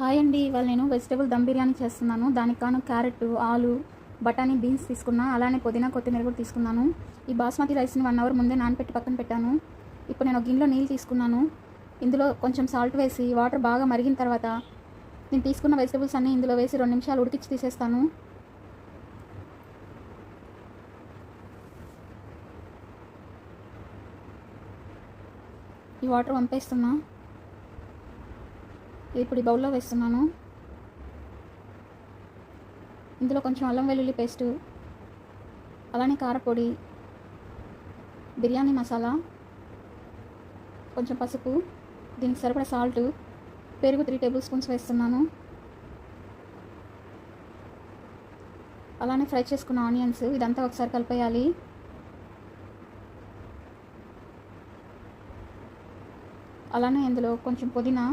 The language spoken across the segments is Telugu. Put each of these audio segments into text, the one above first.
హాయ్ అండి. ఇవాళ నేను వెజిటేబుల్ దమ్ బిర్యానీ చేస్తున్నాను. దానికి కాను క్యారెట్ ఆలు బఠానీ బీన్స్ తీసుకున్నా అలానే పుదీనా కొత్తిమీర కూడా తీసుకున్నాను. ఈ బాస్మతి రైస్ని వన్ అవర్ ముందే నానపెట్టి పక్కన పెట్టాను. ఇప్పుడు నేను ఒక గిన్నెలో నీళ్ళు తీసుకున్నాను. ఇందులో కొంచెం సాల్ట్ వేసి వాటర్ బాగా మరిగిన తర్వాత నేను తీసుకున్న వెజిటేబుల్స్ అన్నీ ఇందులో వేసి రెండు నిమిషాలు ఉడికించి తీసేస్తాను. ఈ వాటర్ పంపేస్తున్నా ఇప్పుడు ఈ బౌల్లో వేస్తున్నాను. ఇందులో కొంచెం అల్లం వెల్లుల్లి పేస్టు అలానే కారపొడి బిర్యానీ మసాలా కొంచెం పసుపు దీనికి సరిపడా సాల్ట్ పెరుగు త్రీ టేబుల్ స్పూన్స్ వేస్తున్నాను. అలానే ఫ్రై చేసుకున్న ఆనియన్స్ ఇదంతా ఒకసారి కలిపేయాలి. అలానే ఇందులో కొంచెం పుదీనా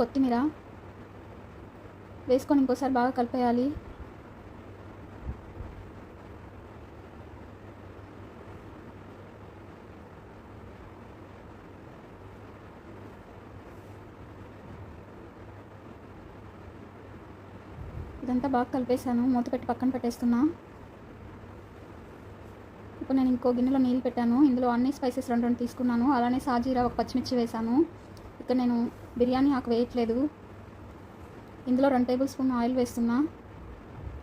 కొత్తిమీర వేసుకొని ఇంకోసారి బాగా కలిపేయాలి. ఇదంతా బాగా కలిపేసాను మూత పెట్టి పక్కన పెట్టేస్తున్నా. ఇప్పుడు నేను ఇంకో గిన్నెలో నీళ్ళు పెట్టాను. ఇందులో అన్ని స్పైసెస్ రెండు రెండు తీసుకున్నాను. అలానే సాజీరా ఒక పచ్చిమిర్చి వేసాను ఇక్కడ నేను బిర్యానీ ఆకు వేయట్లేదు. ఇందులో రెండు టేబుల్ స్పూన్ ఆయిల్ వేస్తున్నా.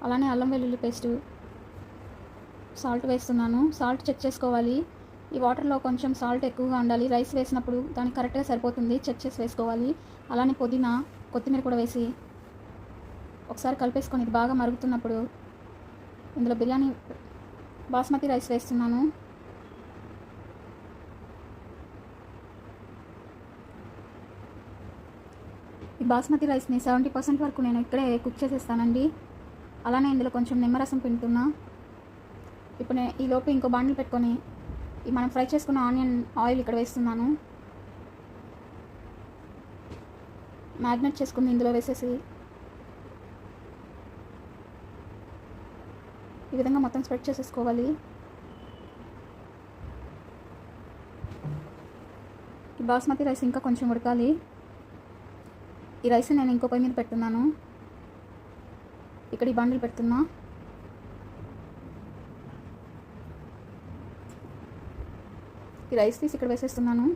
అలానే అల్లం వెల్లుల్లి పేస్టు సాల్ట్ వేస్తున్నాను. సాల్ట్ చెక్ చేసుకోవాలి. ఈ వాటర్లో కొంచెం సాల్ట్ ఎక్కువగా ఉండాలి. రైస్ వేసినప్పుడు దానికి కరెక్ట్గా సరిపోతుంది. చెక్ చేసి వేసుకోవాలి. అలానే పుదీనా కొత్తిమీర కూడా వేసి ఒకసారి కలిపేసుకొని ఇది బాగా మరుగుతున్నప్పుడు ఇందులో బిర్యానీ బాస్మతి రైస్ వేస్తున్నాను. ఈ బాస్మతి రైస్ని సెవెంటీ పర్సెంట్ వరకు నేను ఇక్కడే కుక్ చేసేస్తానండి. అలానే ఇందులో కొంచెం నిమ్మరసం పిండుతున్నా. ఇప్పుడు నేను ఈ లోపు ఇంకో బాండిల్ పెట్టుకొని ఈ మనం ఫ్రై చేసుకున్న ఆనియన్ ఆయిల్ ఇక్కడ వేస్తున్నాను. మ్యాగ్నెట్ చేసుకుని ఇందులో వేసేసి ఈ విధంగా మొత్తం స్ప్రెడ్ చేసేసుకోవాలి. ఈ బాస్మతి రైస్ ఇంకా కొంచెం ఉడకాలి. ఈ రైస్ నేను ఇంకో పై మీద పెట్టున్నాను. ఇక్కడ ఈ బండలు పెడుతున్నా. ఈ రైస్ తీసి ఇక్కడ వేసేస్తున్నాను.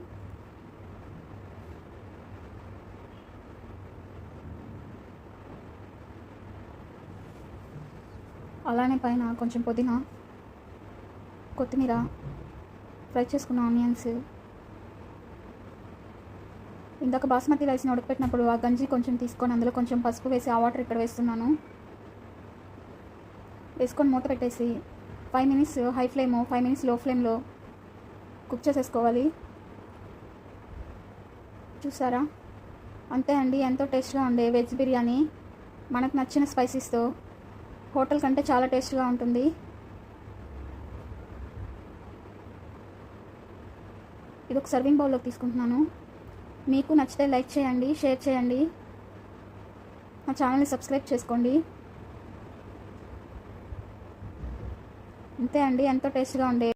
అలానే పైన కొంచెం పుదీనా కొత్తిమీర ఫ్రై చేసుకున్న ఆనియన్స్ ఇందాక బాస్మతి రైస్ని ఉడకపెట్టినప్పుడు ఆ గంజి కొంచెం తీసుకొని అందులో కొంచెం పసుపు వేసి ఆ వాటర్ ఇక్కడ వేస్తున్నాను. వేసుకొని మూత పెట్టేసి five minutes high flame five మినిట్స్లో ఫ్లేమ్లో కుక్ చేసేసుకోవాలి. చూసారా? అంతే అండి ఎంతో టేస్ట్గా ఉండే వెజ్ బిర్యానీ. మనకు నచ్చిన స్పైసెస్తో హోటల్ కంటే చాలా టేస్ట్గా ఉంటుంది. ఇది ఒక సర్వింగ్ బౌల్లోకి తీసుకుంటున్నాను. మీకు నచ్చితే లైక్ చేయండి షేర్ చేయండి. మా ఛానల్ని సబ్స్క్రైబ్ చేసుకోండి. అంతే అండి ఎంతో టేస్ట్గా ఉండే